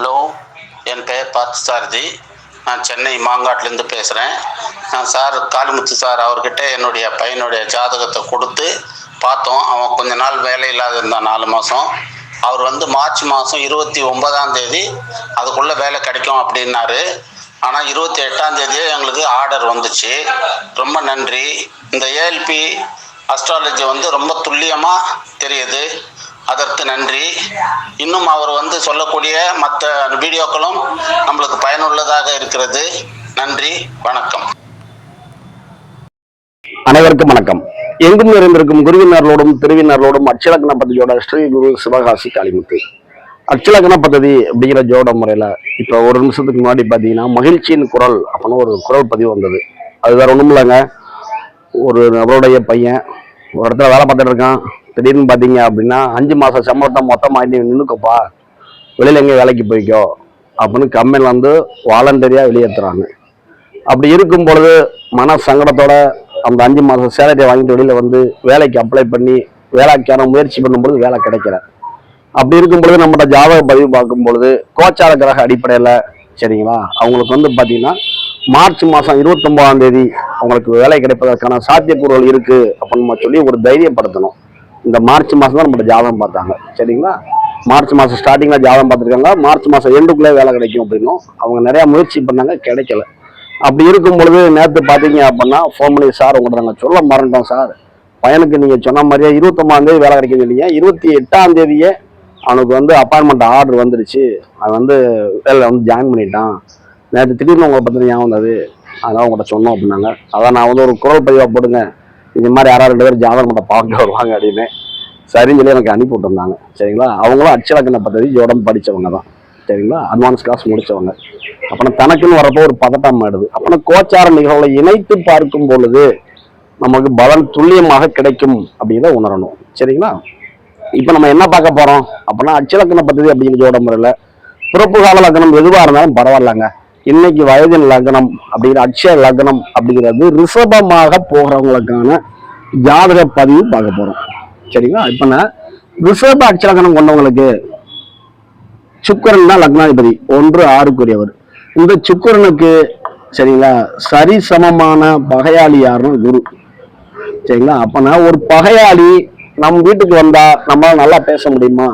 Hello என் பெயர் பார்த்தசாரதி நான் சென்னை மாங்காட்டிலேருந்து பேசுகிறேன் நான் சார் காளிமுத்து சார் அவர்கிட்ட என்னுடைய பையனுடைய ஜாதகத்தை கொடுத்து பார்த்தோம். அவன் கொஞ்ச நாள் வேலை இல்லாத இருந்தான் நாலு மாதம் அவர் வந்து மார்ச் மாதம் இருபத்தி ஒன்பதாம் தேதி அதுக்குள்ளே வேலை கிடைக்கும் அப்படின்னாரு. ஆனால் இருபத்தி எட்டாம் தேதியே எங்களுக்கு ஆர்டர் வந்துச்சு. ரொம்ப நன்றி. இந்த ஏஎல்பி அஸ்ட்ராலஜி வந்து ரொம்ப துல்லியமாக தெரியுது. அதற்கு நன்றி. இன்னும் அவர் வந்து சொல்லக்கூடிய மற்ற வீடியோக்களும் நம்மளுக்கு பயனுள்ளதாக இருக்கிறது. நன்றி வணக்கம். அனைவருக்கும் வணக்கம். எங்கும் நிறைந்திருக்கும் குருவினர்களோடும் திருவினர்களோடும் அச்சலக்கண பத்தியோட ஸ்ரீ குரு சிவகாசி காளிமுத்து. அச்சலக்கண பத்ததி அப்படிங்கிற ஜோட முறையில் இப்போ ஒரு நிமிஷத்துக்கு முன்னாடி பார்த்தீங்கன்னா மகிழ்ச்சியின் குரல் அப்படின்னு ஒரு குரல் பதிவு வந்தது. அது வேற ஒன்றும் இல்லைங்க. ஒரு நபருடைய பையன் ஒரு இடத்துல வேலை பார்த்துட்டு இருக்கான். திடீர்னு பார்த்தீங்க அப்படின்னா அஞ்சு மாதம் சம்பளத்தை மொத்தமாக நீ நின்றுக்கப்பா வெளியில் எங்கே வேலைக்கு போய்க்கோ. அப்படின்னு கம்பெனியில் வந்து வாலண்டரியாக வெளியேற்றுறாங்க அப்படி இருக்கும் பொழுது மன சங்கடத்தோட அந்த அஞ்சு மாதம் சேலரியை வாங்கிட்டு வெளியில் வந்து வேலைக்கு அப்ளை பண்ணி வேலைக்கான முயற்சி பண்ணும்பொழுது வேலை கிடைக்கல. அப்படி இருக்கும் பொழுது நம்மளோட ஜாதக பதிவு பார்க்கும் பொழுது கோச்சார கிரக அடிப்படையில் சரிங்களா அவங்களுக்கு வந்து பார்த்தீங்கன்னா மார்ச் மாதம் இருபத்தொம்போதாம் தேதி அவங்களுக்கு வேலை கிடைப்பதற்கான சாத்தியக்கூறுகள் இருக்குது அப்படின்னு சொல்லி ஒரு தைரியப்படுத்தணும். இந்த மார்ச் மாதம் தான் நம்மளோட ஜாதகம் பார்த்தாங்க. சரிங்களா? மார்ச் மாதம் ஸ்டார்டிங்கில் ஜாதகம் பார்த்துருக்காங்க மார்ச் மாதம் எண்டுக்குள்ளே வேலை கிடைக்கும் அப்படின்னும். அவங்க நிறையா முயற்சி பண்ணாங்க கிடைக்கல. அப்படி இருக்கும் பொழுது நேற்று பார்த்தீங்க அப்படின்னா ஃபோன் பண்ணி சார் உங்கள்கிட்ட நாங்கள் சொல்ல மறந்துட்டோம் சார் பையனுக்கு நீங்கள் சொன்ன மாதிரியே இருபத்தொம்பதாந்தேதி வேலை கிடைக்கும் சொன்னீங்க. இருபத்தி எட்டாம் தேதியே அவனுக்கு வந்து அப்பாயின்மெண்ட் ஆர்டர் வந்துருச்சு. அவன் வந்து வேலையில் வந்து ஜாயின் பண்ணிட்டான். நேற்று திடீர்னு உங்களை பற்றி ஞாபகம் வந்தது. அதான் உங்கள்கிட்ட சொன்னோம் அப்படின்னாங்க. அதான் நான் வந்து ஒரு குரல் பதிவாக போடுங்க. இது மாதிரி யாராவது ரெண்டு பேர் ஜாதகம் பண்ண பார்க்க வருவாங்க அப்படின்னு சரின்னு சொல்லி எனக்கு அனுப்பி விட்டுருந்தாங்க. சரிங்களா? அவங்களும் அச்சலக்கண பத்ததி ஜோடம் படித்தவங்க தான். சரிங்களா? அட்வான்ஸ் கிளாஸ் முடித்தவங்க அப்போ தனக்குன்னு வரப்போ ஒரு பதட்டம் ஆயிடுது. அப்போ கோச்சார நிகழ்வுகளை இணைத்து பார்க்கும் பொழுது நமக்கு பலன் துல்லியமாக கிடைக்கும் அப்படிங்கிறத உணரணும். சரிங்களா? இப்போ நம்ம என்ன பார்க்க போகிறோம் அப்படின்னா அச்சலக்கண பத்ததி அப்படிங்கிறது ஜோட முறையில் பிறப்பு கால லக்கணம் எதுவாக இருந்தாலும் பரவாயில்லங்க. இன்னைக்கு வயதின் லக்னம் அப்படிங்கிற அக்ஷய லக்னம் அப்படிங்கிறது ரிஷபமாக போகிறவங்களுக்கான ஜாதக பதிவு பார்க்க போறோம். சரிங்களா? இப்போ நான் ரிஷப அட்சலக்கணம் கொண்டவங்களுக்கு சுக்கரன் தான் லக்னாதிபதி. ஒன்று ஆறுக்குரியவர். இந்த சுக்கரனுக்கு சரிங்களா சரி சமமான பகையாளி யாருன்னா குரு. சரிங்களா? அப்பனா ஒரு பகையாளி நம் வீட்டுக்கு வந்தா நம்மளால நல்லா பேச முடியுமா?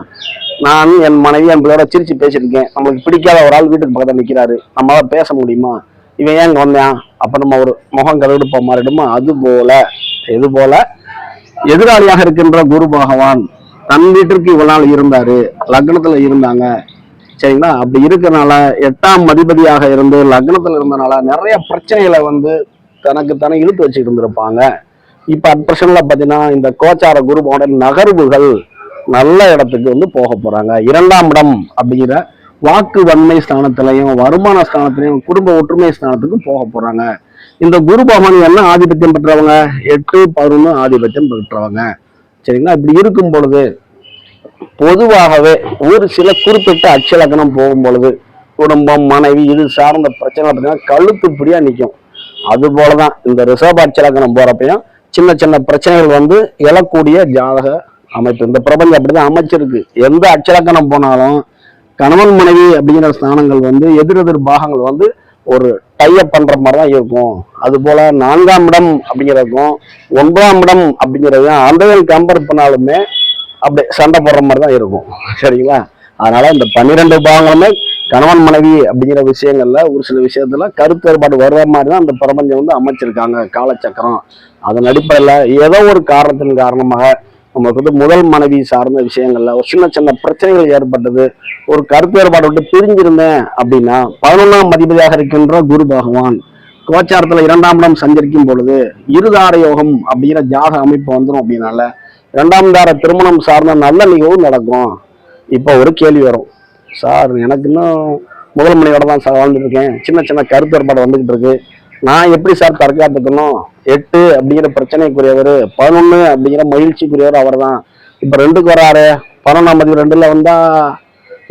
நான் என் மனைவி என் பிள்ளையோட சிரிச்சு பேசியிருக்கேன். நம்மளுக்கு பிடிக்காத ஒரு ஆள் வீட்டுக்கு பக்கத்தில் நிற்கிறாரு நம்மளால பேச முடியுமா? இவன் ஏன் வந்தான்? அப்ப நம்ம ஒரு முகம் கருடுப்ப மாறிடுமா? அது போல இது போல? எதிராளியாக இருக்கின்ற குரு பகவான் தன் வீட்டிற்கு இவ்வளவு நாள் இருந்தாரு. லக்னத்துல இருந்தாங்க. சரிங்களா? அப்படி இருக்கிறனால எட்டாம் அதிபதியாக இருந்து லக்னத்துல இருந்தனால நிறைய பிரச்சனைகளை வந்து தனக்கு தானே இழுத்து வச்சுட்டு இருந்திருப்பாங்க. இப்ப அட்ரஷன்ல பாத்தீங்கன்னா இந்த கோச்சார குரு நகர்வுகள் நல்ல இடத்துக்கு வந்து போக போறாங்க. இரண்டாம் இடம் அப்படிங்கிற வாக்கு வன்மை ஸ்தானத்திலையும் வருமான ஸ்தானத்திலையும் குடும்ப ஒற்றுமை ஸ்தானத்துக்கு போக போறாங்க. இந்த குரு பகவான் என்ன ஆதிபத்தியம் பெற்றவங்க? எட்டு பதினொன்று ஆதிபத்தியம் பெற்றவங்க. சரிங்களா? இப்படி இருக்கும் பொழுது பொதுவாகவே ஒரு சில குறிப்பிட்ட அச்சலக்கணம் போகும் பொழுது குடும்பம் மனைவி இது சார்ந்த பிரச்சனை பார்த்தீங்கன்னா கழுத்து பிடியா நிற்கும் அது போலதான் இந்த ரிசர்வ் அச்சலக்கணம் போறப்பையும் சின்ன சின்ன பிரச்சனைகள் வந்து எழக்கூடிய ஜாதக அமைப்பு. இந்த பிரபஞ்சம் அப்படிதான் அமைச்சிருக்கு. எந்த அச்சலக்கணம் போனாலும் கணவன் மனைவி அப்படிங்கிற ஸ்தானங்கள் வந்து எதிரெதிர் பாகங்கள் வந்து ஒரு டைப் பண்ற மாதிரி தான் இருக்கும். அது போல நான்காம் இடம் அப்படிங்கிறதுக்கும் ஒன்பதாம் இடம் அப்படிங்கிறதையும் அந்த கம்பேர் பண்ணாலுமே அப்படி சண்டை போடுற மாதிரி தான் இருக்கும். சரிங்களா? அதனால இந்த பன்னிரெண்டு பாகங்களுமே கணவன் மனைவி அப்படிங்கிற விஷயங்கள்ல ஒரு சில விஷயத்துல கருத்து வேறுபாடு வர்ற மாதிரி தான் அந்த பிரபஞ்சம் வந்து அமைச்சிருக்காங்க. காலச்சக்கரம். அதன் அடிப்படையில் ஏதோ ஒரு காரணத்தின் காரணமாக நமக்கு வந்து முதல் மனைவி சார்ந்த விஷயங்கள்ல ஒரு சின்ன சின்ன பிரச்சனைகள் ஏற்பட்டது. ஒரு கருத்து வேறுபாடு விட்டு பிரிஞ்சிருந்தேன் அப்படின்னா பதினொன்றாம் அதிபதியாக இருக்கின்ற குரு பகவான் கோச்சாரத்துல இரண்டாம் இடம் சஞ்சரிக்கும் பொழுது இருதார யோகம் அப்படிங்கிற ஜாக அமைப்பு வந்துடும் அப்படின்னால இரண்டாம் தார திருமணம் சார்ந்த நல்ல நிகழ்வு நடக்கும். இப்போ ஒரு கேள்வி வரும். சார் எனக்கு இன்னும் முதல் மனைவியோட தான் சார் வாழ்ந்துட்டு இருக்கேன். சின்ன சின்ன கருத்து வேறுபாடு வந்துகிட்டு இருக்கு. நான் எப்படி சார் தற்காத்துக்கணும்? எட்டு அப்படிங்கிற பிரச்சனைக்குரியவர் பதினொன்று அப்படிங்கிற மகிழ்ச்சிக்குரியவர் அவர் தான் இப்போ ரெண்டுக்கு வராரு பதினொன்றாம் தேதி ரெண்டுல வந்தா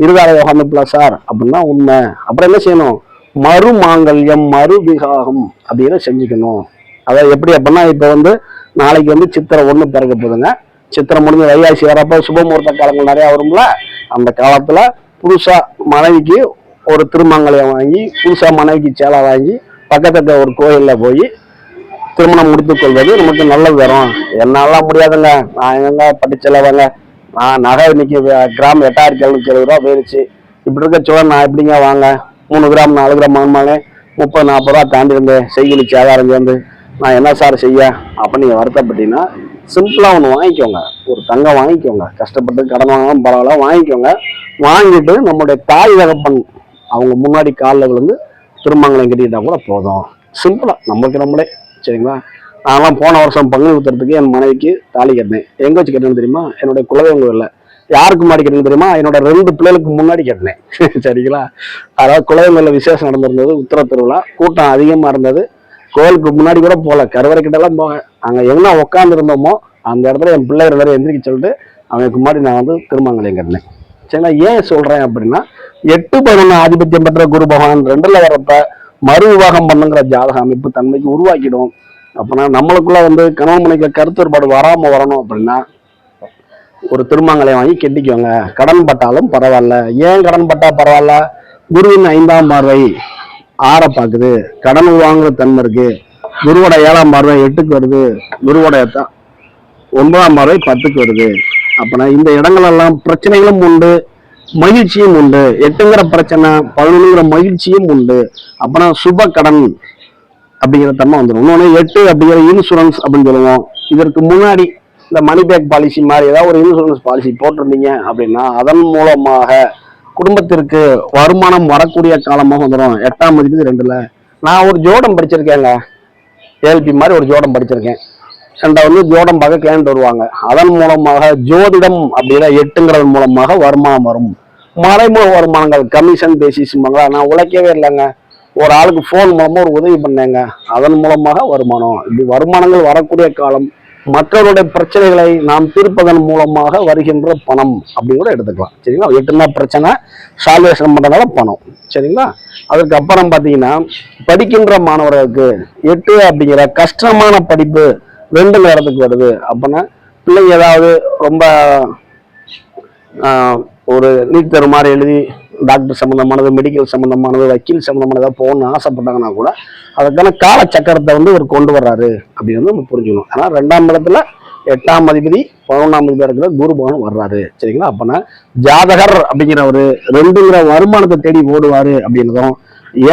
இருதார யோகம் சார்? அப்படின்னா உண்மை. அப்புறம் என்ன செய்யணும்? மறு மாங்கல்யம் மறு விகாகம் அப்படின்னு செஞ்சுக்கணும். அதாவது எப்படி அப்படின்னா இப்போ வந்து நாளைக்கு வந்து சித்திரை ஒன்று பிறக்க போகுதுங்க. சித்திரை முடிஞ்ச வைகாசி வரப்போ சுபமுகூர்த்த காலங்கள் நிறையா வரும்ல அந்த காலத்தில் புதுசாக மனைவிக்கு ஒரு திருமங்கலம் வாங்கி புதுசாக மனைவிக்கு சேலை வாங்கி பக்கத்துல ஒரு கோயில்ல போய் திருமணம் முடித்துக் கொள்வது நமக்கு நல்லது தரும் என்னாலாம் முடியாதுங்க. நான் எங்க படிச்சலவங்க நான் நகை இன்னைக்கு கிராம் எட்டாயிரத்தி எழுநூத்தி எழுபது ரூபா போயிருச்சு. இப்படி இருக்க சோழ நான் எப்படிங்க வாங்க? மூணு கிராம் நாலு கிராம் வாங்கினாலே முப்பது நாற்பது ரூபா தாண்டி இருந்து செய்கூலி ஆதாரம் சேர்ந்து. நான் என்ன சார் செய்ய? அப்போ நீங்கள் வருத்தப்பட்டீங்கன்னா சிம்பிளா ஒன்று வாங்கிக்கோங்க. ஒரு தங்கம் வாங்கிக்கோங்க. கஷ்டப்பட்டு கடன் வாங்கலாம் பரவாயில்ல வாங்கிக்கோங்க. வாங்கிட்டு நம்மளுடைய தாய் தகப்பன் அவங்க முன்னாடி காலில் விழுந்து திருமங்கலம் கட்டிக்கிட்டா கூட போதும். சிம்பிளா நம்மளுக்கு நம்மளே. சரிங்களா? நான்லாம் போன வருஷம் பங்கு ஊத்துறதுக்கு என் மனைவிக்கு தாலி கட்டினேன். எங்க வச்சு கட்டினேன்னு தெரியுமா? என்னுடைய குலதெய்வம் இல்லை யாருக்கு முன்னாடி கட்டினேன்னு தெரியுமா? என்னோட ரெண்டு பிள்ளைகளுக்கு முன்னாடி கட்டினேன். சரிங்களா? அதாவது குலதெய்வங்களில் விசேஷம் நடந்திருந்தது உத்தர திருவிழா. கூட்டம் அதிகமா இருந்தது. கோயிலுக்கு முன்னாடி கூட போகல கருவறை எல்லாம் போக. அங்கே என்ன உட்காந்துருந்தோமோ அந்த இடத்துல என் பிள்ளை ரெண்டு எந்திரிக்க சொல்லிட்டு அவனுக்கு முன்னாடி நான் வந்து திருமங்கலம் கட்டினேன். சரிங்களா? ஏன் சொல்கிறேன் அப்படின்னா எட்டு பதினொன்னு ஆதிபத்தியம் பெற்ற குரு பகவான் ரெண்டுல வரப்ப மறு விவாகம் பண்ணுங்கிற ஜாதக அமைப்பு தன்மைக்கு உருவாக்கிடும். அப்பனா நம்மளுக்குள்ள வந்து கணவன் மனைக்கு கருத்து வேறுபாடு வராம வரணும் அப்படின்னா ஒரு திருமங்கலை வாங்கி கெட்டிக்கோங்க. கடன் பட்டாலும் பரவாயில்ல. ஏன் கடன் பட்டா பரவாயில்ல? குருவின் ஐந்தாம் பார்வை ஆற பாக்குது. கடன் வாங்குற தன்மை இருக்கு. குருவோட ஏழாம் பார்வை எட்டுக்கு வருது. குருவோட ஒன்பதாம் பார்வை பத்துக்கு வருது. அப்பனா இந்த இடங்கள் எல்லாம் பிரச்சனைகளும் உண்டு. மகிழ்ச்சியும் உண்டு. எட்டுங்கிற பிரச்சனை பதினொன்றுங்கிற மகிழ்ச்சியும் உண்டு. அப்புறம் சுப கடன் அப்படிங்கிற தன்மை வந்துடும் இன்னொன்று எட்டு அப்படிங்கிற இன்சூரன்ஸ் அப்படின்னு சொல்லுவோம். இதற்கு முன்னாடி இந்த மணி பேக் பாலிசி மாதிரி ஏதாவது ஒரு இன்சூரன்ஸ் பாலிசி போட்டிருந்தீங்க அப்படின்னா அதன் மூலமாக குடும்பத்திற்கு வருமானம் வரக்கூடிய காலமாக வந்துடும் எட்டாம் மதிப்பு ரெண்டுல. நான் ஒரு ஜோடம் படிச்சிருக்கேங்க. ஏஎல்பி மாதிரி ஒரு ஜோடம் படிச்சிருக்கேன். ரெண்டாவது ஜோடம் ஜோடம்பாக கேண்டு வருவாங்க. அதன் மூலமாக ஜோதிடம் அப்படின்னா எட்டுங்கிறது மூலமாக வருமானம் வரும். மறைமுக வருமானங்கள் கமிஷன் பேசிஸ் நான் உழைக்கவே இல்லைங்க. ஒரு ஆளுக்கு ஃபோன் மூலமாக ஒரு உதவி பண்ணேங்க. அதன் மூலமாக வருமானம். இப்படி வருமானங்கள் வரக்கூடிய காலம் மக்களுடைய பிரச்சனைகளை நாம் தீர்ப்பதன் மூலமாக வருகின்ற பணம் அப்படின்னு கூட எடுத்துக்கலாம். சரிங்களா? எட்டுனா பிரச்சனை சால்வேஷன் பண்ணுறதால பணம். சரிங்களா? அதுக்கு அப்புறம் பார்த்தீங்கன்னா படிக்கின்ற மாணவர்களுக்கு எட்டு அப்படிங்கிற கஷ்டமான படிப்பு ரெண்டு நேரத்துக்கு வருது. அப்படின்னா பிள்ளைங்க ஏதாவது ரொம்ப ஒரு நீட் தேர்வு மாதிரி எழுதி டாக்டர் சம்மந்தமானது மெடிக்கல் சம்மந்தமானது வக்கீல் சம்மந்தமானதாக ஏதாவது போகணும்னு ஆசைப்பட்டாங்கன்னா கூட அதுக்கான கால சக்கரத்தை வந்து இவர் கொண்டு வர்றாரு அப்படின்னு வந்து நம்ம புரிஞ்சுக்கணும். ஆனால் ரெண்டாம் இடத்துல எட்டாம் அதிபதி பதினொன்றாம் அதிபதி இருக்கிற குரு பகவான் வர்றாரு. சரிங்களா? அப்போனா ஜாதகர் அப்படிங்கிறவர் ரெண்டுங்கிற வருமானத்தை தேடி ஓடுவார் அப்படின்றதும்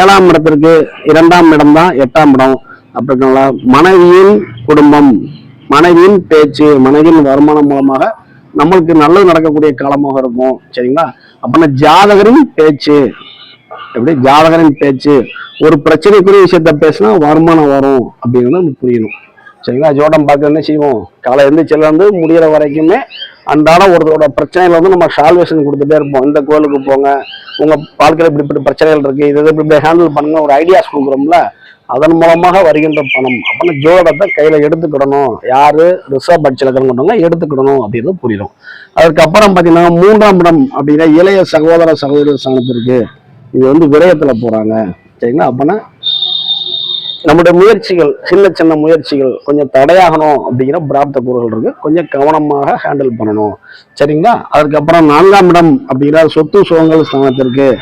ஏழாம் இடத்திற்கு இரண்டாம் இடம் தான் எட்டாம் இடம். அப்படி மனைவியின் குடும்பம் மனைவியின் பேச்சு மனைவியின் வருமானம் மூலமாக நம்மளுக்கு நல்லது நடக்கக்கூடிய காலமாக இருக்கும். சரிங்களா? அப்படின்னா ஜாதகரின் பேச்சு எப்படி? ஜாதகரின் பேச்சு. ஒரு பிரச்சனைக்குரிய விஷயத்த பேசினா வருமானம் வரும் அப்படிங்கிறது நமக்கு புரியணும். சரிங்களா? ஜோடம் பார்க்க என்ன செய்வோம்? காலை எழுந்திரிச்சில முடிகிற வரைக்குமே அன்றாட ஒருத்தரோட பிரச்சனைகள் வந்து நம்ம சால்வேஷன் கொடுத்துட்டே இருப்போம். இந்த கோயிலுக்கு போங்க. உங்கள் வாழ்க்கையில் இப்படி இப்படி பிரச்சனைகள் இருக்குது இதை இப்படி ஹேண்டில் பண்ணுங்க? ஒரு ஐடியாஸ் கொடுக்குறோம்ல. அதன் மூலமாக வருகின்ற பணம். அப்போ ஜோடத்தை கையில எடுத்துக்கிடணும். யாரு? ரிசர்வ் பட்ஜெட்ல இருக்கிறவங்க எடுத்துக்கிடணும் அப்படின்னு புரியும். அதுக்கப்புறம் பாத்தீங்கன்னா மூன்றாம் இடம் அப்படின்னா இளைய சகோதர சகோதர ஸ்தானத்திற்கு இது வந்து விரயத்துல போறாங்க. சரிங்களா? அப்பனா நம்முடைய முயற்சிகள் சின்ன சின்ன முயற்சிகள் கொஞ்சம் தடையாகணும் அப்படிங்கிற பிராப்த கூறுகள் இருக்கு. கொஞ்சம் கவனமாக ஹேண்டில் பண்ணணும். சரிங்களா? அதுக்கப்புறம் நான்காம் இடம் அப்படிங்கிற சொத்து சுகங்கள் ஸ்தானத்திற்கு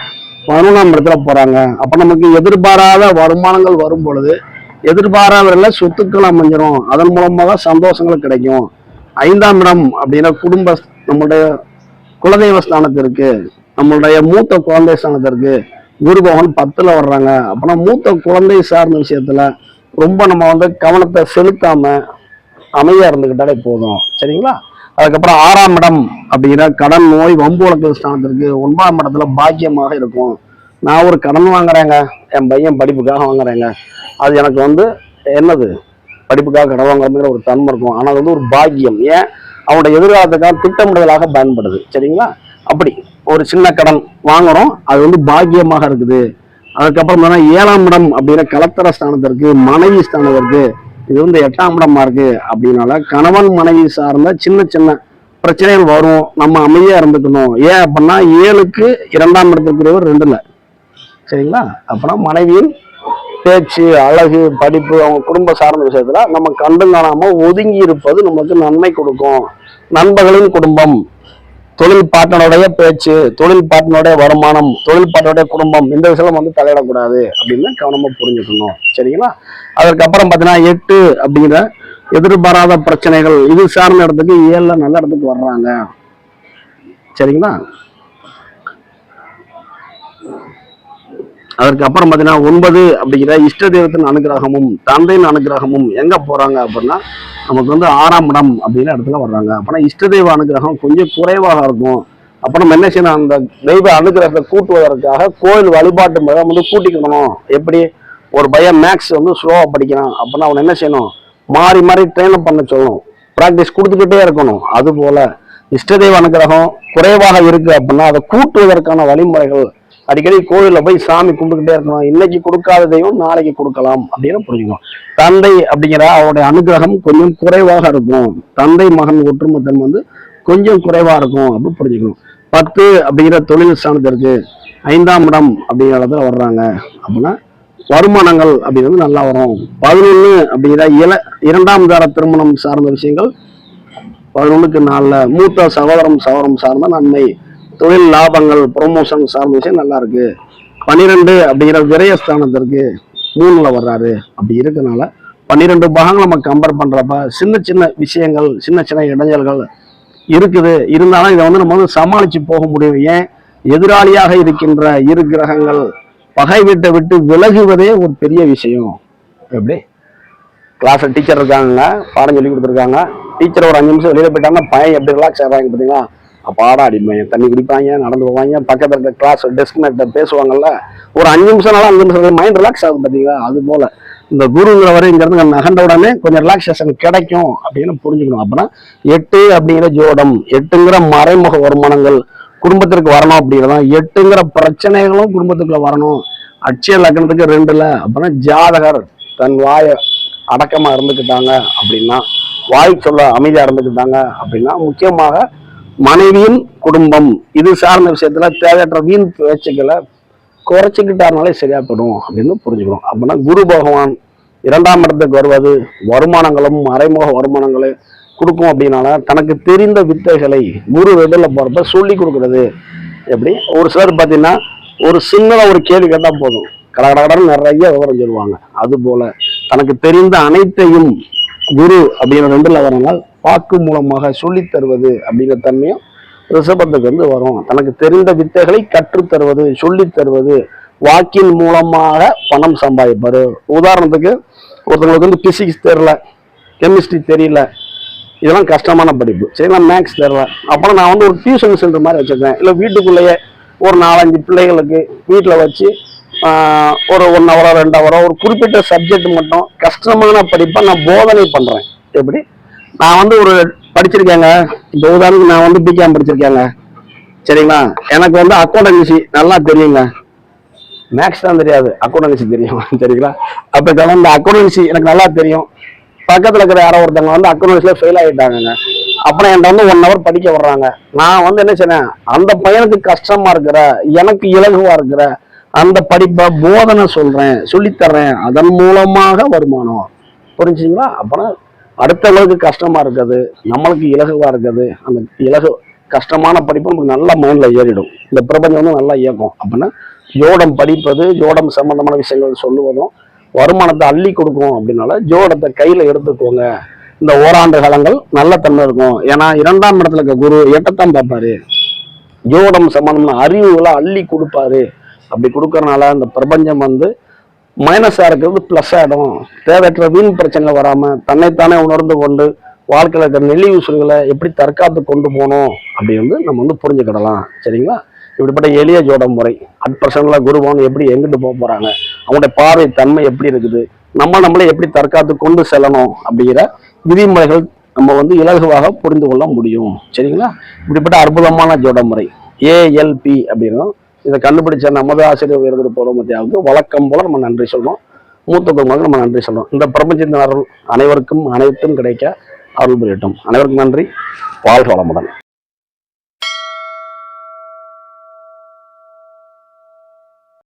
பதினொன்றாம் இடத்துல போறாங்க. அப்ப நமக்கு எதிர்பாராத வருமானங்கள் வரும் பொழுது எதிர்பாராத சொத்துக்கள் அமைஞ்சிரும். அதன் மூலமாக சந்தோஷங்கள் கிடைக்கும். ஐந்தாம் இடம் அப்படின்னா குடும்ப நம்மளுடைய குலதெய்வ ஸ்தானத்திற்கு நம்மளுடைய மூத்த குழந்தை ஸ்தானத்திற்கு குரு பகவான் பத்துல வர்றாங்க. அப்பனா மூத்த குழந்தை சார்ந்த விஷயத்துல ரொம்ப நம்ம வந்து கவனத்தை செலுத்தாம அமைதியா இருந்துக்கிட்டாலே போதும். சரிங்களா? அதுக்கப்புறம் ஆறாம் இடம் அப்படிங்கிற கடன் நோய் வம்பு வழக்கு ஸ்தானத்திற்கு ஒன்பதாம் இடத்துல பாக்கியமாக இருக்கும். நான் ஒரு கடன் வாங்குறேங்க. என் பையன் படிப்புக்காக வாங்குறேங்க. அது எனக்கு வந்து என்னது? படிப்புக்காக கடன் வாங்குறதுங்கிற ஒரு தன்மை இருக்கும். ஆனால் அது வந்து ஒரு பாக்கியம். ஏன்? அவனுடைய எதிர்காலத்துக்காக திட்டமிடுதலாக பயன்படுது. சரிங்களா? அப்படி ஒரு சின்ன கடன் வாங்குறோம். அது வந்து பாக்கியமாக இருக்குது. அதுக்கப்புறம் பார்த்தா ஏழாம் இடம் அப்படிங்கிற கலத்தர ஸ்தானத்திற்கு மனைவி ஸ்தானத்திற்கு இது வந்து எட்டாம் இடமா இருக்கு அப்படின்னால கணவன் மனைவி சார்ந்த சின்ன சின்ன பிரச்சனைகள் வரும். நம்ம அமைதியா இருந்துக்கணும். ஏன் அப்படின்னா ஏழுக்கு இரண்டாம் இடத்துக்குரியவர் ரெண்டுல. சரிங்களா? அப்பனா மனைவியின் பேச்சு அழகு படிப்பு அவங்க குடும்ப சார்ந்த விஷயத்துல நம்ம கண்டு காணாம ஒதுங்கி இருப்பது நமக்கு நன்மை கொடுக்கும். நண்பர்களின் குடும்பம். தொழில் பாட்டனுடைய பேச்சு தொழில் பாட்டனுடைய வருமானம் தொழில் பாட்டனுடைய குடும்பம் இந்த விஷயம் வந்து தலையிடக்கூடாது அப்படின்னு கவனமா புரிஞ்சுக்கணும். சரிங்களா? அதற்கப்புறம் பார்த்தீங்கன்னா எட்டு அப்படிங்கிற எதிர்பாராத பிரச்சனைகள் இது சார்ந்த இடத்துக்கு ஏழில் நல்ல இடத்துக்கு வர்றாங்க. சரிங்களா? அதற்கு அப்புறம் பார்த்தீங்கன்னா ஒன்பது அப்படிங்கிற இஷ்ட தெய்வத்தின் அனுகிரகமும் தந்தையின் அனுகிரகமும் எங்க போறாங்க அப்படின்னா நமக்கு வந்து ஆறாம் இடம் அப்படிங்கிற இடத்துல வர்றாங்க. அப்படின்னா இஷ்ட தெய்வ அனுகிரகம் கொஞ்சம் குறைவாக இருக்கும். அப்ப நம்ம என்ன செய்யணும்? அந்த தெய்வ அனுகிரகத்தை கூட்டுவதற்காக கோயில் வழிபாட்டு முறை வந்து கூட்டிக்கணும் எப்படி? ஒரு பையன் மேக்ஸ் வந்து ஸ்லோவாக படிக்கிறான். அப்படின்னா அவன் என்ன செய்யணும்? மாறி மாறி ட்ரெயின் பண்ண சொல்லணும். ப்ராக்டிஸ் கொடுத்துக்கிட்டே இருக்கணும். அது போல இஷ்ட தெய்வ அனுகிரகம் குறைவாக இருக்கு அப்படின்னா அதை கூட்டுவதற்கான வழிமுறைகள் அடிக்கடி கோயில்ல போய் சாமி கும்பிட்டுக்கிட்டே இருக்கணும். இன்னைக்கு கொடுக்காத தெய்வம் நாளைக்கு கொடுக்கலாம் அப்படின்னு புரிஞ்சுக்கணும். தந்தை அப்படிங்கிற அவருடைய அனுகிரகம் கொஞ்சம் குறைவாக இருக்கும். தந்தை மகன் ஒற்றுமைத்தன்மை வந்து கொஞ்சம் குறைவா இருக்கும் அப்படின்னு புரிஞ்சுக்கணும். பத்து அப்படிங்கிற தொழில் ஸ்தானத்திற்கு ஐந்தாம் இடம் அப்படிங்கிற இடத்துல வர்றாங்க. அப்படின்னா வருமானங்கள் அப்படிங்கிறது நல்லா வரும். பதினொன்று அப்படிங்கிற இல இரண்டாம் தார திருமணம் சார்ந்த விஷயங்கள் பதினொன்றுக்கு நாளில் மூத்த சகோதரம் சகோதரம் சார்ந்த நன்மை தொழில் லாபங்கள் ப்ரொமோஷன் சார்ந்த விஷயம் நல்லா இருக்கு. பன்னிரெண்டு அப்படிங்கிற விரயஸ்தானத்திற்கு மூணுல வர்றாரு. அப்படி இருக்கனால பன்னிரெண்டு பாகங்கள் நம்ம கம்பேர் பண்றப்ப சின்ன சின்ன விஷயங்கள் சின்ன சின்ன இடைஞ்சல்கள் இருக்குது. இருந்தாலும் இதை வந்து நம்ம வந்து சமாளிச்சு போக முடியும். ஏன்? எதிராளியாக இருக்கின்ற இரு கிரகங்கள் பகை வீட்டை விட்டு விலகுவதே ஒரு பெரிய விஷயம். எப்படி? கிளாஸ்ல டீச்சர் இருக்காங்க பாடம் சொல்லி கொடுத்துருக்காங்க. டீச்சர் ஒரு அஞ்சு நிமிஷம் வெளியில போயிட்டாங்கன்னா பையன் எப்படி ரிலாக்ஸ் ஆகிறாங்க பார்த்தீங்களா அப்பாடா அடிப்பாங்க தண்ணி குடிப்பாங்க நடந்து போவாங்க. பக்கத்தில் இருக்க கிளாஸ் டெஸ்க் மேட்ட பேசுவாங்கல்ல ஒரு அஞ்சு நிமிஷம்னாலும் அஞ்சு நிமிஷம் மைண்ட் ரிலாக்ஸ் ஆகுது பார்த்தீங்களா அது போல. இந்த குருங்கிற வரை இங்கேருந்து நகண்ட உடனே கொஞ்சம் ரிலாக்ஸேஷன் கிடைக்கும் அப்படின்னு புரிஞ்சுக்கணும். அப்படின்னா எட்டு அப்படிங்கிற ஜோடம் எட்டுங்கிற மறைமுக வருமானங்கள் குடும்பத்திற்கு வரணும் அப்படிங்கிறதா எட்டுங்கிற பிரச்சனைகளும் குடும்பத்துக்குள்ள வரணும். அட்சய லக்னத்துக்கு ரெண்டுல அப்படின்னா ஜாதகர் தன் வாயை அடக்கமா இருந்துக்கிட்டாங்க அப்படின்னா வாய் சொல்ல அமைதியா இருந்துக்கிட்டாங்க அப்படின்னா முக்கியமாக மனைவியின் குடும்பம். இது சார்ந்த விஷயத்துல தேவையற்ற வீண் பேச்சுக்களை குறைச்சிக்கிட்டாருனாலே சரியா போயிடும் அப்படின்னு புரிஞ்சுக்கணும். அப்படின்னா குரு பகவான் இரண்டாம் இடத்துக்கு வருவது வருமானங்களும் மறைமுக வருமானங்களும் கொடுக்கும் அப்படின்னால தனக்கு தெரிந்த வித்தைகளை குரு வெளியில போறப்ப சொல்லி கொடுக்கறது. எப்படி? ஒரு சிலர் பார்த்தீங்கன்னா ஒரு சின்னதாக ஒரு கேள்வி கேட்டால் போதும். கடகடகடன் நிறைய விவரம் சொல்லுவாங்க. அது போல தனக்கு தெரிந்த அனைத்தையும் குரு அப்படிங்கிற ரெண்டு வரனால வாக்கு மூலமாக சொல்லி தருவது அப்படிங்கிற தன்மையும் ரிஷபத்துக்கு வந்து வரும். தனக்கு தெரிந்த வித்தைகளை கற்றுத்தருவது தருவது தருவது வாக்கின் மூலமாக பணம் சம்பாதிப்பார் உதாரணத்துக்கு ஒருத்தவங்களுக்கு வந்து பிசிக்ஸ் தெரியல கெமிஸ்ட்ரி தெரியல இதெல்லாம் கஷ்டமான படிப்பு. சரிங்களா மேக்ஸ் தெரில அப்புறம் நான் வந்து ஒரு டியூஷன் சென்டர் மாதிரி வச்சுருக்கேன். இல்லை வீட்டுக்குள்ளேயே ஒரு நாலஞ்சு பிள்ளைகளுக்கு வீட்டில் வச்சு ஒரு ஒன் ஹவரோ ரெண்டு ஹவரோ ஒரு குறிப்பிட்ட சப்ஜெக்ட் மட்டும் கஷ்டமான படிப்பை நான் போதனை பண்ணுறேன் எப்படி? நான் வந்து ஒரு படிச்சிருக்கேங்க. இந்த உதாரணத்துக்கு நான் வந்து பிகாம் படிச்சிருக்கேங்க. சரிங்களா? எனக்கு வந்து அக்கௌண்டன்சி நல்லா தெரியுங்க. மேக்ஸ் தான் தெரியாது. அக்கௌண்டன்சி தெரியும். சரிங்களா? அப்போ கலந்த அக்கௌண்டன்சி எனக்கு நல்லா தெரியும். பக்கத்தில் இருக்கிற யாரோ ஒருத்தவங்க வந்து அக்கௌண்டன்ஸில் ஃபெயில் ஆகிட்டாங்கங்க. அப்புறம் என்கிட்ட வந்து ஒன் ஹவர் படிக்க வர்றாங்க நான் வந்து என்ன செய்யறேன் அந்த பையனுக்கு கஷ்டமா இருக்கிற எனக்கு இலகுவா இருக்கிற அந்த படிப்பை போதனை சொல்றேன் சொல்லித்தர்றேன். அதன் மூலமாக வருமானம். புரிஞ்சுங்களா அப்புறம் அடுத்தவங்களுக்கு கஷ்டமா இருக்குது நம்மளுக்கு இலகுவா இருக்குது அந்த இலகு கஷ்டமான படிப்பு நமக்கு நல்ல மைண்ட்ல ஏறிடும். இந்த பிரபஞ்சம் வந்து நல்லா இயக்கும் அப்படின்னா ஜோடம் படிப்பது ஜோடம் சம்பந்தமான விஷயங்கள் சொல்லுவதும் வருமானத்தை அள்ளி கொடுக்கும் அப்படின்னால ஜோடத்தை கையில எடுத்துக்கோங்க. இந்த ஓராண்டு காலங்கள் நல்ல தன்மை இருக்கும். ஏன்னா இரண்டாம் இடத்துல இருக்க குரு எட்டத்தான் பார்ப்பாரு. ஜோடம் சம்பந்தமான அறிவுகளை அள்ளி கொடுப்பாரு. அப்படி கொடுக்கறனால இந்த பிரபஞ்சம் வந்து மைனஸாக இருக்கிறது ப்ளஸ் ஆகிடும் தேவையற்ற வீண் பிரச்சனை வராமல் தன்னைத்தானே உணர்ந்து கொண்டு வாழ்க்கையில் இருக்கிற நெளிவு எப்படி தற்காத்து கொண்டு போகணும் அப்படி வந்து நம்ம வந்து புரிஞ்சுக்கிடலாம். சரிங்களா? இப்படிப்பட்ட எளிய ஜோட முறை. அட் பர்சன்டில் குருவான் எப்படி எங்கிட்டு போக போகிறாங்க அவங்களுடைய பார்வை தன்மை எப்படி இருக்குது? நம்ம நம்மளை எப்படி தற்காத்து கொண்டு செல்லணும் அப்படிங்கிற விதிமுறைகள் நம்ம வந்து இலகுவாக புரிந்து கொள்ள முடியும். சரிங்களா? இப்படிப்பட்ட அற்புதமான ஜோட முறை. ஏஎல்பி அப்படின்னா இதை கண்டுபிடிச்ச நமது ஆசிரியர் உயர்ந்து போகிற வழக்கம் போல நம்ம நன்றி சொல்றோம் மூத்த குடும்பங்களுக்கு நம்ம நன்றி சொல்றோம் இந்த பிரபஞ்சத்தின் அருள் அனைவருக்கும் அனைத்தும் கிடைக்க அருள் புரியட்டும். அனைவருக்கும் நன்றி. வாழ்க வளமுடன்.